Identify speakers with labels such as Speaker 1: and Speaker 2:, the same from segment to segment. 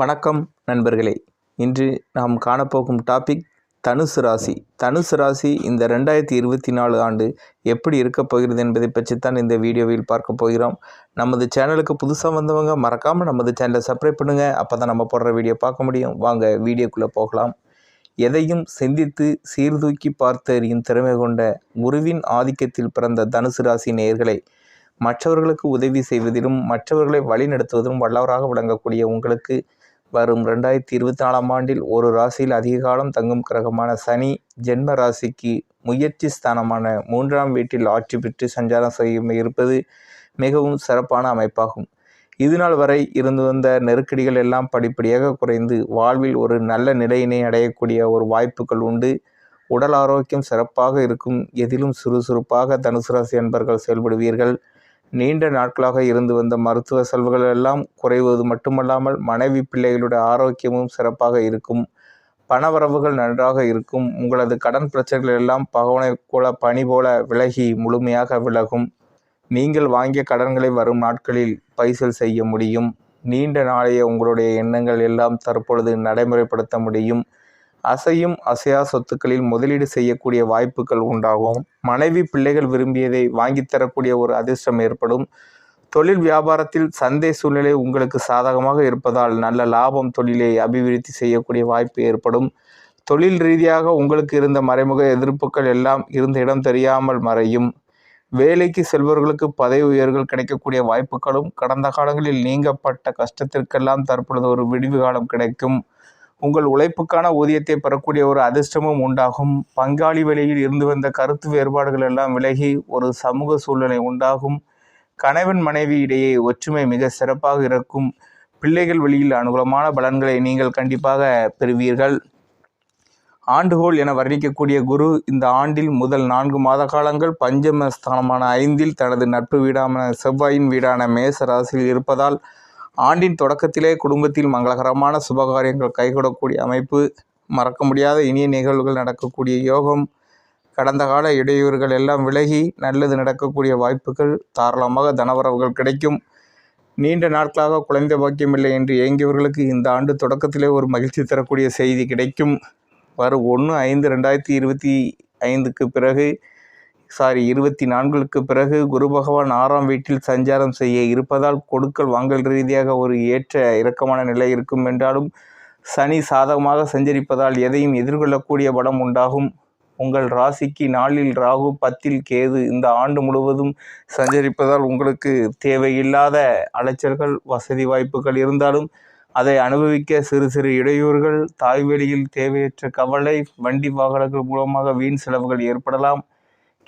Speaker 1: வணக்கம் நண்பர்களே. இன்று நாம் காணப்போகும் டாபிக் தனுசு ராசி. தனுசு ராசி இந்த ரெண்டாயிரத்தி இருபத்தி நாலு ஆண்டு எப்படி இருக்கப் போகிறது என்பதை பற்றித்தான் இந்த வீடியோவில் பார்க்க போகிறோம். நமது சேனலுக்கு புதுசாக வந்தவங்க மறக்காமல் நமது சேனலை சப்ஸ்கிரைப் பண்ணுங்கள் அப்போ தான் நம்ம போடுற வீடியோ பார்க்க முடியும். வாங்க வீடியோக்குள்ளே போகலாம். எதையும் சிந்தித்து சீர்தூக்கி பார்த்தறியும் திறமை கொண்ட குருவின் ஆதிக்கத்தில் பிறந்த தனுசு ராசி நேயர்களை மற்றவர்களுக்கு உதவி செய்வதிலும் மற்றவர்களை வழிநடத்துவதிலும் வல்லவராக விளங்கக்கூடிய உங்களுக்கு வரும் ரெண்டாயிரத்தி இருபத்தி நாலாம் ஆண்டில் ஒரு ராசியில் அதிக காலம் தங்கும் கிரகமான சனி ஜென்ம ராசிக்கு முயற்சி ஸ்தானமான மூன்றாம் வீட்டில் ஆட்சி பெற்று சஞ்சாரம் செய்ய இருப்பது மிகவும் சிறப்பான அமைப்பாகும். இதுநாள் வரை இருந்து வந்த நெருக்கடிகள் எல்லாம் படிப்படியாக குறைந்து வாழ்வில் ஒரு நல்ல நிலையினை அடையக்கூடிய ஒரு வாய்ப்புகள் உண்டு. உடல் ஆரோக்கியம் சிறப்பாக இருக்கும். எதிலும் சுறுசுறுப்பாக தனுசு ராசி அன்பர்கள் செயல்படுவீர்கள். நீண்ட நாட்களாக இருந்து வந்த மருத்துவ செலவுகள் எல்லாம் குறைவது மட்டுமல்லாமல் மனைவி பிள்ளைகளுடைய ஆரோக்கியமும் சிறப்பாக இருக்கும். பணவரவுகள் நன்றாக இருக்கும். உங்களது கடன் பிரச்சனைகள் எல்லாம் பகவனை போல பனி போல விலகி முழுமையாக விலகும். நீங்கள் வாங்கிய கடன்களை வரும் நாட்களில் பைசல் செய்ய முடியும். நீண்ட நாளைய உங்களுடைய எண்ணங்கள் எல்லாம் தற்பொழுது நடைமுறைப்படுத்த முடியும். அசையும் அசையா சொத்துக்களில் முதலீடு செய்யக்கூடிய வாய்ப்புகள் உண்டாகும். மனைவி பிள்ளைகள் விரும்பியதை வாங்கித் தரக்கூடிய ஒரு அதிர்ஷ்டம் ஏற்படும். தொழில் வியாபாரத்தில் சந்தை சூழ்நிலை உங்களுக்கு சாதகமாக இருப்பதால் நல்ல லாபம் தொழிலை அபிவிருத்தி செய்யக்கூடிய வாய்ப்பு ஏற்படும். தொழில் ரீதியாக உங்களுக்கு இருந்த மறைமுக எதிர்ப்புகள் எல்லாம் இருந்த இடம் தெரியாமல் மறையும். வேலைக்கு செல்பவர்களுக்கு பதவி உயர்வுகள் கிடைக்கக்கூடிய வாய்ப்புகளும் கடந்த காலங்களில் நீங்கப்பட்ட கஷ்டத்திற்கெல்லாம் தற்பொழுது ஒரு விடிவு காலம் கிடைக்கும். உங்கள் உழைப்புக்கான ஊதியத்தை பெறக்கூடிய ஒரு அதிர்ஷ்டமும் உண்டாகும். பங்காளி வழியில் இருந்து வந்த கருத்து வேறுபாடுகள் எல்லாம் விலகி ஒரு சமூக சூழ்நிலை உண்டாகும். கணவன் மனைவி இடையே ஒற்றுமை மிக சிறப்பாக இருக்கும். பிள்ளைகள் வழியில் அனுகூலமான பலன்களை நீங்கள் கண்டிப்பாக பெறுவீர்கள். ஆண்டுகோள் என வர்ணிக்கக்கூடிய குரு இந்த ஆண்டில் முதல் நான்கு மாத காலங்கள் பஞ்சம ஸ்தானமான ஐந்தில் தனது நட்பு வீடான செவ்வாயின் வீடான மேச ராசியில் இருப்பதால் ஆண்டின் தொடக்கத்திலே குடும்பத்தில் மங்களகரமான சுபகாரியங்கள் கைகூடக்கூடிய அமைப்பு மறக்க முடியாத இனிய நிகழ்வுகள் நடக்கக்கூடிய யோகம் கடந்த கால இடையூறுகள் எல்லாம் விலகி நல்லது நடக்கக்கூடிய வாய்ப்புகள் தாராளமாக தனவரவுகள் கிடைக்கும். நீண்ட நாட்களாக குழந்தை பாக்கியமில்லை என்று ஏங்கியவர்களுக்கு இந்த ஆண்டு தொடக்கத்திலே ஒரு மகிழ்ச்சி தரக்கூடிய செய்தி கிடைக்கும். வரும் ஒன்று ஐந்து ரெண்டாயிரத்தி இருபத்தி ஐந்துக்கு பிறகு சாரி இருபத்தி நான்குக்கு பிறகு குரு பகவான் ஆறாம் வீட்டில் சஞ்சாரம் செய்ய இருப்பதால் கொடுக்கல் வாங்கல் ரீதியாக ஒரு ஏற்ற இறக்கமான நிலை இருக்கும் என்றாலும் சனி சாதகமாக சஞ்சரிப்பதால் எதையும் எதிர்கொள்ளக்கூடிய பலம் உண்டாகும். உங்கள் ராசிக்கு நாளில் ராகு பத்தில் கேது இந்த ஆண்டு முழுவதும் சஞ்சரிப்பதால் உங்களுக்கு தேவையில்லாத அலைச்சல்கள் வசதி வாய்ப்புகள் இருந்தாலும் அதை அனுபவிக்க சிறு சிறு இடையூறுகள் தாய்வெளியில் தேவையற்ற கவலை வண்டி வாகனங்கள் மூலமாக வீண் செலவுகள் ஏற்படலாம்.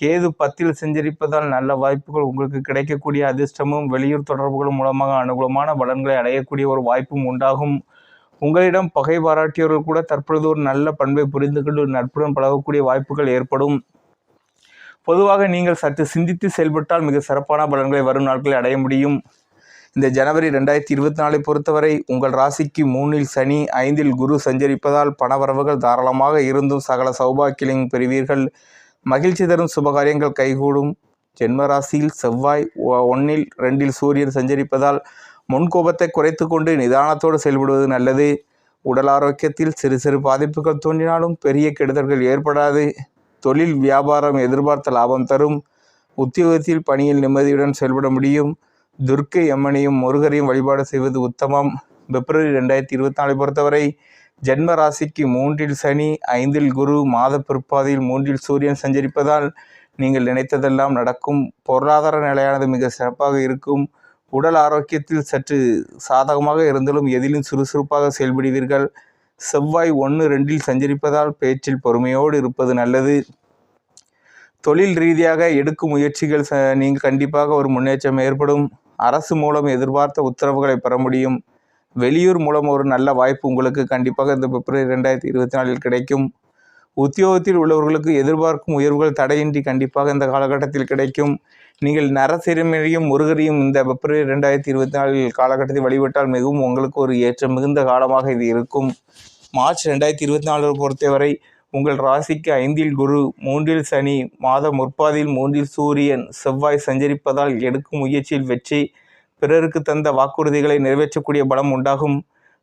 Speaker 1: கேது பத்தில் செஞ்சிருப்பதால் நல்ல வாய்ப்புகள் உங்களுக்கு கிடைக்கக்கூடிய அதிர்ஷ்டமும் வெளியூர் தொடர்புகள் மூலமாக அனுகூலமான பலன்களை அடையக்கூடிய ஒரு வாய்ப்பும் உண்டாகும். உங்களிடம் பகை பாராட்டியவர்கள் கூட தற்பொழுது ஒரு நல்ல பண்பை புரிந்து கொண்டு நட்புடன் பழகக்கூடிய வாய்ப்புகள் ஏற்படும். பொதுவாக நீங்கள் சற்று சிந்தித்து செயல்பட்டால் மிக சிறப்பான பலன்களை வரும் நாட்களில் அடைய முடியும். இந்த ஜனவரி ரெண்டாயிரத்தி இருபத்தி நாலை பொறுத்தவரை உங்கள் ராசிக்கு மூணில் சனி ஐந்தில் குரு சஞ்சரிப்பதால் பணவரவுகள் தாராளமாக இருந்தும் சகல சௌபாக்கியங்களையும் பெறுவீர்கள். மகிழ்ச்சி தரும் சுபகாரியங்கள் கைகூடும். ஜென்ம ராசியில் செவ்வாய் ஒன்னில் ரெண்டில் சூரியன் சஞ்சரிப்பதால் முன்கோபத்தை குறைத்து கொண்டு நிதானத்தோடு செயல்படுவது நல்லது. உடல் ஆரோக்கியத்தில் சிறு சிறு பாதிப்புகள் தோன்றினாலும் பெரிய கெடுதல்கள் ஏற்படாது. தொழில் வியாபாரம் எதிர்பார்த்த லாபம் தரும். உத்தியோகத்தில் பணியில் நிம்மதியுடன் செயல்பட முடியும். துர்க்கை அம்மனையும் முருகரையும் வழிபாடு செய்வது உத்தமம். பிப்ரவரி ரெண்டாயிரத்தி இருபத்தி நாலு பொறுத்தவரை ஜென்ம ராசிக்கு மூன்றில் சனி ஐந்தில் குரு மாத பிற்பாதையில் மூன்றில் சூரியன் சஞ்சரிப்பதால் நீங்கள் நினைத்ததெல்லாம் நடக்கும். பொருளாதார நிலையானது மிக சிறப்பாக இருக்கும். உடல் ஆரோக்கியத்தில் சற்று சாதகமாக இருந்தாலும் எதிலும் சுறுசுறுப்பாக செயல்படுவீர்கள். செவ்வாய் ஒன்று ரெண்டில் சஞ்சரிப்பதால் பேச்சில் பொறுமையோடு இருப்பது நல்லது. தொழில் ரீதியாக எடுக்கும் முயற்சிகள் ச நீங்கள் கண்டிப்பாக ஒரு முன்னேற்றம் ஏற்படும். அரசு மூலம் எதிர்பார்த்த உத்தரவுகளை பெற முடியும். வெளியூர் மூலம் ஒரு நல்ல வாய்ப்பு உங்களுக்கு கண்டிப்பாக இந்த பிப்ரவரி ரெண்டாயிரத்தி இருபத்தி நாலில் கிடைக்கும். உத்தியோகத்தில் உள்ளவர்களுக்கு எதிர்பார்க்கும் உயர்வுகள் தடையின்றி கண்டிப்பாக இந்த காலகட்டத்தில் கிடைக்கும். நீங்கள் நரசிறுமையும் முருகரையும் இந்த பிப்ரவரி ரெண்டாயிரத்தி இருபத்தி நாலில் காலகட்டத்தில் வழிபட்டால் மிகவும் உங்களுக்கு ஒரு ஏற்ற மிகுந்த காலமாக இது இருக்கும். மார்ச் ரெண்டாயிரத்தி இருபத்தி நாலு பொறுத்தவரை உங்கள் ராசிக்கு ஐந்தில் குரு மூன்றில் சனி மாதம் முற்பாதியில் மூன்றில் சூரியன் செவ்வாய் சஞ்சரிப்பதால் எடுக்கும் முயற்சியில் வெற்றி பிறருக்கு தந்த வாக்குறுதிகளை நிறைவேற்றக்கூடிய பலம் உண்டாகும்.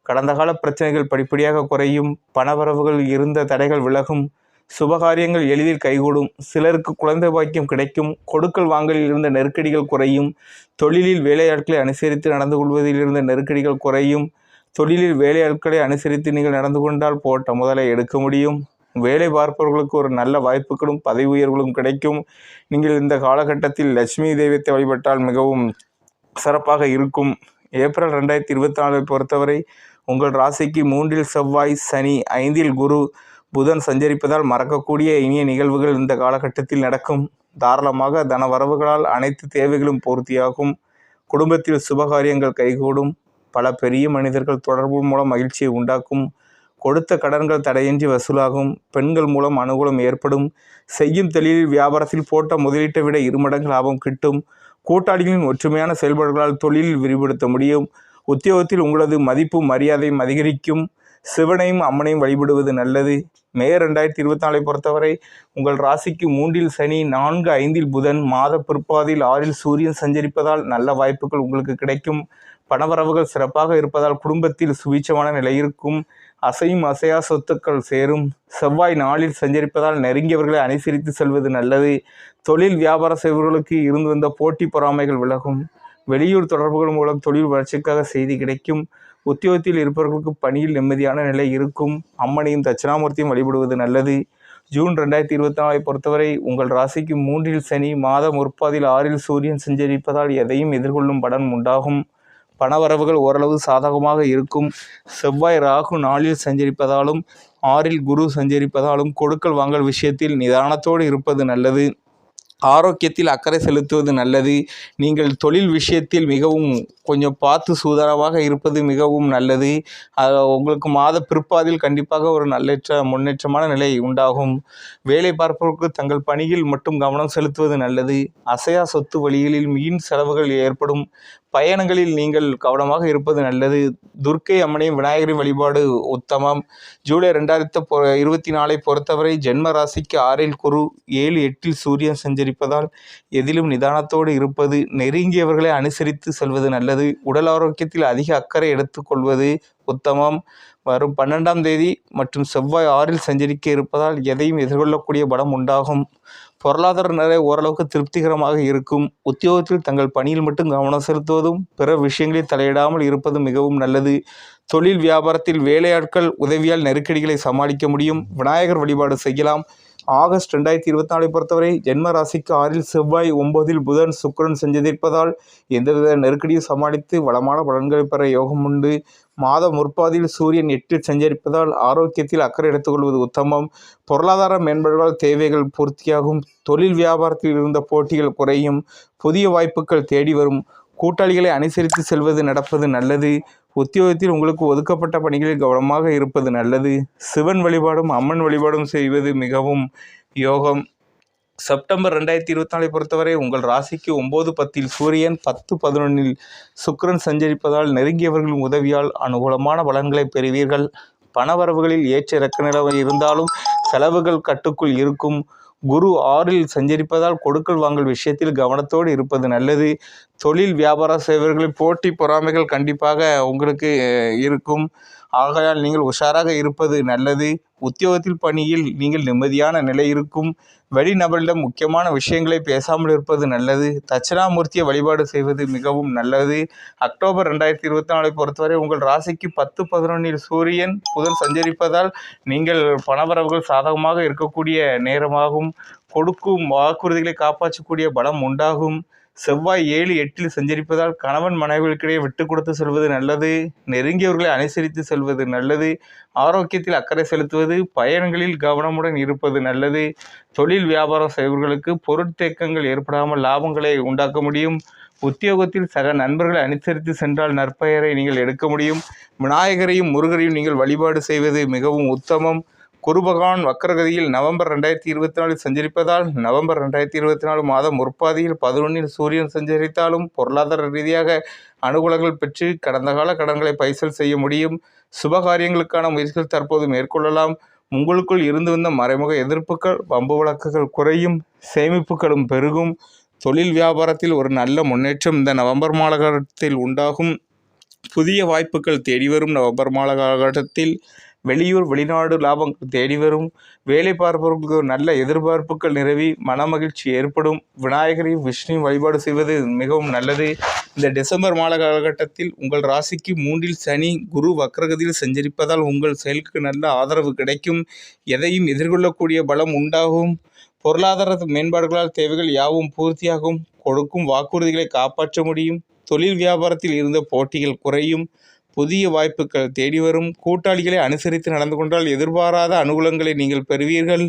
Speaker 1: கடந்த கால பிரச்சனைகள் படிப்படியாக குறையும். பணவரவுகள் இருந்த தடைகள் விலகும். சுபகாரியங்கள் எளிதில் கைகூடும். சிலருக்கு குழந்தை பாக்கியம் கிடைக்கும். கொடுக்கல் வாங்கலில் இருந்த நெருக்கடிகள் குறையும். தொழிலில் வேலையாட்களை அனுசரித்து நடந்து கொள்வதில் இருந்த நெருக்கடிகள் குறையும். தொழிலில் வேலையாட்களை அனுசரித்து நீங்கள் நடந்து கொண்டால் போட்ட முதலை எடுக்க முடியும். வேலை பார்ப்பவர்களுக்கு ஒரு நல்ல வாய்ப்புகளும் பதவி உயர்வுகளும் கிடைக்கும். நீங்கள் இந்த காலகட்டத்தில் லட்சுமி தெய்வத்தை வழிபட்டால் மிகவும் சிறப்பாக இருக்கும். ஏப்ரல் ரெண்டாயிரத்தி இருபத்தி நாலை பொறுத்தவரை உங்கள் ராசிக்கு மூன்றில் செவ்வாய் சனி ஐந்தில் குரு புதன் சஞ்சரிப்பதால் மறக்கக்கூடிய இனிய நிகழ்வுகள் இந்த காலகட்டத்தில் நடக்கும். தாராளமாக தன வரவுகளால் அனைத்து தேவைகளும் பூர்த்தியாகும். குடும்பத்தில் சுபகாரியங்கள் கைகூடும். பல பெரிய மனிதர்கள் தொடர்பு மூலம் மகிழ்ச்சியை உண்டாக்கும். கொடுத்த கடன்கள் தடையின்றி வசூலாகும். பெண்கள் மூலம் அனுகூலம் ஏற்படும். செய்யும் தொழிலில் வியாபாரத்தில் போட்ட முதலீட்டை விட இருமடங்கு லாபம் கிட்டும். கூட்டாளிகளின் ஒற்றுமையான செயல்பாடுகளால் தொழிலில் விரிவுபடுத்த முடியும். உத்தியோகத்தில் உங்களது மதிப்பு மரியாதையும் அதிகரிக்கும். சிவனையும் அம்மனையும் வழிபடுவது நல்லது. மே ரெண்டாயிரத்தி இருபத்தி நாலை பொறுத்தவரை உங்கள் ராசிக்கு மூன்றில் சனி நான்கு ஐந்தில் புதன் மாத பிற்பாதில் ஆறில் சூரியன் சஞ்சரிப்பதால் நல்ல வாய்ப்புகள் உங்களுக்கு கிடைக்கும். பணவரவுகள் சிறப்பாக இருப்பதால் குடும்பத்தில் சுபீட்சமான நிலை இருக்கும். அசையும் அசையா சொத்துக்கள் சேரும். செவ்வாய் நாளில் சஞ்சரிப்பதால் நெருங்கியவர்களை அனுசரித்து செல்வது நல்லது. தொழில் வியாபார செய்வர்களுக்கு இருந்து வந்த போட்டி பொறாமைகள் விலகும். வெளியூர் தொடர்புகள் மூலம் தொழில் வளர்ச்சிக்காக செய்தி கிடைக்கும். உத்தியோகத்தில் இருப்பவர்களுக்கு பணியில் நிம்மதியான நிலை இருக்கும். அம்மனையும் தட்சிணாமூர்த்தியும் வழிபடுவது நல்லது. ஜூன் ரெண்டாயிரத்தி இருபத்தி நாலை பொறுத்தவரை உங்கள் ராசிக்கு மூன்றில் சனி மாதம் முற்பாதில் ஆறில் சூரியன் சஞ்சரிப்பதால் எதையும் எதிர்கொள்ளும் படம் உண்டாகும். பணவரவுகள் ஓரளவு சாதகமாக இருக்கும். செவ்வாய் ராகு நாளில் சஞ்சரிப்பதாலும் ஆறில் குரு சஞ்சரிப்பதாலும் கொடுக்கல் வாங்கல் விஷயத்தில் நிதானத்தோடு இருப்பது நல்லது. ஆரோக்கியத்தில் அக்கறை செலுத்துவது நல்லது. நீங்கள் தொழில் விஷயத்தில் மிகவும் கொஞ்சம் பார்த்து சூதானமாக இருப்பது மிகவும் நல்லது. உங்களுக்கு மாத பிற்பாதில் கண்டிப்பாக ஒரு நல்லற்ற முன்னேற்றமான நிலை உண்டாகும். வேலை பார்ப்பவர்களுக்கு தங்கள் பணியில் மட்டும் கவனம் செலுத்துவது நல்லது. அசையா சொத்து வழிகளில் மீன் செலவுகள் ஏற்படும். பயணங்களில் நீங்கள் கவனமாக இருப்பது நல்லது. துர்க்கை அம்மனையும் விநாயகரின் வழிபாடு உத்தமம். ஜூலை ரெண்டாயிரத்து பொ இருபத்தி நாலை பொறுத்தவரை ஜென்ம ராசிக்கு ஆறில் குரு ஏழு எட்டில் சூரியன் சஞ்சரிப்பதால் எதிலும் நிதானத்தோடு இருப்பது நெருங்கியவர்களை அனுசரித்து செல்வது நல்லது. உடல் ஆரோக்கியத்தில் அதிக அக்கறை எடுத்துக்கொள்வது உத்தமம். வரும் பன்னெண்டாம் தேதி மற்றும் செவ்வாய் ஆறில் சஞ்சரிக்க இருப்பதால் எதையும் எதிர்கொள்ளக்கூடிய பலம் உண்டாகும். பொருளாதார நிலை ஓரளவுக்கு திருப்திகரமாக இருக்கும். உத்தியோகத்தில் தங்கள் பணியில் மட்டும் கவனம் செலுத்துவதும் பிற விஷயங்களில் தலையிடாமல் இருப்பதும் மிகவும் நல்லது. தொழில் வியாபாரத்தில் வேலையாட்கள் உதவியால் நெருக்கடிகளை சமாளிக்க முடியும். விநாயகர் வழிபாடு செய்யலாம். ஆகஸ்ட் ரெண்டாயிரத்தி இருபத்தி நாலை பொறுத்தவரை ஜென்ம ராசிக்கு ஆறில் செவ்வாய் ஒன்பதில் புதன் சுக்கரன் செஞ்சதிருப்பதால் எந்தவித நெருக்கடியும் சமாளித்து வளமான பலன்களை பெற யோகம் உண்டு. மாத முற்பாதியில் சூரியன் எட்டில் சஞ்சரிப்பதால் ஆரோக்கியத்தில் அக்கறை எடுத்துக்கொள்வது உத்தமம். பொருளாதார மேம்பாடுகளால் தேவைகள் பூர்த்தியாகும். தொழில் வியாபாரத்தில் இருந்த போட்டிகள் குறையும். புதிய வாய்ப்புகள் தேடி வரும். கூட்டாளிகளை அனுசரித்து செல்வது நடப்பது நல்லது. உத்தியோகத்தில் உங்களுக்கு ஒதுக்கப்பட்ட பணிகளில் கவனமாக இருப்பது நல்லது. சிவன் வழிபாடும் அம்மன் வழிபாடும் செய்வது மிகவும் யோகம். செப்டம்பர் ரெண்டாயிரத்தி இருபத்தி நாலை பொறுத்தவரை உங்கள் ராசிக்கு ஒம்பது பத்தில் சூரியன் பத்து பதினொன்றில் சுக்கரன் சஞ்சரிப்பதால் நெருங்கியவர்களின் உதவியால் அனுகூலமான பலன்களை பெறுவீர்கள். பணவரவுகளில் ஏற்ற இறக்க நிலவை இருந்தாலும் செலவுகள் கட்டுக்குள் இருக்கும். குரு ஆறில் சஞ்சரிப்பதால் கொடுக்கல் வாங்கல் விஷயத்தில் கவனத்தோடு இருப்பது நல்லது. தொழில் வியாபார சேவர்களில் போட்டி பொறாமைகள் கண்டிப்பாக உங்களுக்கு இருக்கும். ஆகையால் நீங்கள் உஷாராக இருப்பது நல்லது. உத்தியோகத்தில் பணியில் நீங்கள் நிம்மதியான நிலை இருக்கும். வெளிநபரிடம் முக்கியமான விஷயங்களை பேசாமல் இருப்பது நல்லது. தட்சிணாமூர்த்தியை வழிபாடு செய்வது மிகவும் நல்லது. அக்டோபர் ரெண்டாயிரத்தி இருபத்தி நாலை பொறுத்தவரை உங்கள் ராசிக்கு பத்து பதினொன்றில் சூரியன் புதன் சஞ்சரிப்பதால் நீங்கள் பணவரவுகள் சாதகமாக இருக்கக்கூடிய நேரமாகும். கொடுக்கும் வாக்குறுதிகளை காப்பாற்றக்கூடிய பலம் உண்டாகும். செவ்வாய் ஏழு எட்டில் சஞ்சரிப்பதால் கணவன் மனைவிகளுக்கிடையே விட்டு கொடுத்து செல்வது நல்லது நெருங்கியவர்களை அனுசரித்து செல்வது நல்லது ஆரோக்கியத்தில் அக்கறை செலுத்துவது பயணங்களில் கவனமுடன் இருப்பது நல்லது தொழில் வியாபாரம் செய்பவர்களுக்கு பொருட்தேக்கங்கள் ஏற்படாமல் லாபங்களை உண்டாக்க முடியும் உத்தியோகத்தில் சக நண்பர்களை அனுசரித்து சென்றால் நற்பெயரை நீங்கள் எடுக்க முடியும் விநாயகரையும் முருகரையும் நீங்கள் வழிபாடு செய்வது மிகவும் உத்தமம் குருபகவான் வக்கரகதியில் நவம்பர் ரெண்டாயிரத்தி இருபத்தி நாலில் சஞ்சரிப்பதால் நவம்பர் ரெண்டாயிரத்தி இருபத்தி நாலு மாதம் முற்பாதியில் பதினொன்றில் சூரியன் சஞ்சரித்தாலும் பொருளாதார ரீதியாக அனுகூலங்கள் பெற்று கடந்த கால கடன்களை பைசல் செய்ய முடியும். சுபகாரியங்களுக்கான முயற்சிகள் தற்போது மேற்கொள்ளலாம். உங்களுக்குள் இருந்து வந்த மறைமுக எதிர்ப்புகள் வம்பு வழக்குகள் குறையும் சேமிப்புகளும் பெருகும். தொழில் வியாபாரத்தில் ஒரு நல்ல முன்னேற்றம் இந்த நவம்பர் மாதத்தில் உண்டாகும். புதிய வாய்ப்புகள் தேடி வரும் நவம்பர் மாத காலகட்டத்தில் வெளியூர் வெளிநாடு லாபங்கள் தேடி வரும். வேலை பார்ப்பவர்களுக்கு நல்ல எதிர்பார்ப்புகள் நிறவி மனமகிழ்ச்சி ஏற்படும். விநாயகரையும் விஷ்ணுவையும் வழிபாடு செய்வது மிகவும் நல்லது. இந்த டிசம்பர் மாத காலகட்டத்தில் உங்கள் ராசிக்கு மூன்றில் சனி குரு வக்ரகதியில் சஞ்சரிப்பதால் உங்கள் செயலுக்கு நல்ல ஆதரவு கிடைக்கும். எதையும் எதிர்கொள்ளக்கூடிய பலம் உண்டாகும். பொருளாதார மேம்பாடுகளால் தேவைகள் யாவும் பூர்த்தியாகும். கொடுக்கும் வாக்குறுதிகளை காப்பாற்ற முடியும். தொழில் வியாபாரத்தில் இருந்த போட்டிகள் குறையும். புதிய வாய்ப்புகள் தேடி வரும். கூட்டாளிகளை அனுசரித்து நடந்து கொண்டால் எதிர்பாராத அனுகூலங்களை நீங்கள் பெறுவீர்கள்.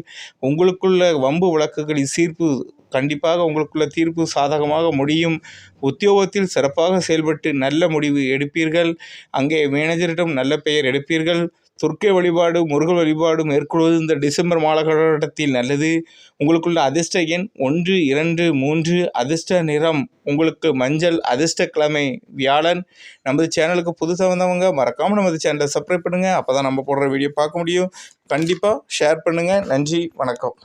Speaker 1: உங்களுக்குள்ள வம்பு வழக்குகளின் சீர்ப்பு கண்டிப்பாக உங்களுக்குள்ள தீர்ப்பு சாதகமாக முடியும். உத்தியோகத்தில் சிறப்பாக செயல்பட்டு நல்ல முடிவு எடுப்பீர்கள். அங்கே மேனேஜரிடம் நல்ல பெயர் எடுப்பீர்கள். துர்க்கை வழிபாடு முருகன் வழிபாடு மேற்கொள்வது இந்த டிசம்பர் மாத காலகட்டத்தில் நல்லது. உங்களுக்குள்ள அதிர்ஷ்ட எண் ஒன்று இரண்டு மூன்று அதிர்ஷ்ட நிறம் உங்களுக்கு மஞ்சள் அதிர்ஷ்ட கிழமை வியாழன். நமது சேனலுக்கு புதுசாக வந்தவங்க மறக்காமல் நமது சேனலை சப்ஸ்கிரைப் பண்ணுங்கள் அப்போ தான் நம்ம போடுற வீடியோ பார்க்க முடியும். கண்டிப்பாக ஷேர் பண்ணுங்கள் நன்றி வணக்கம்.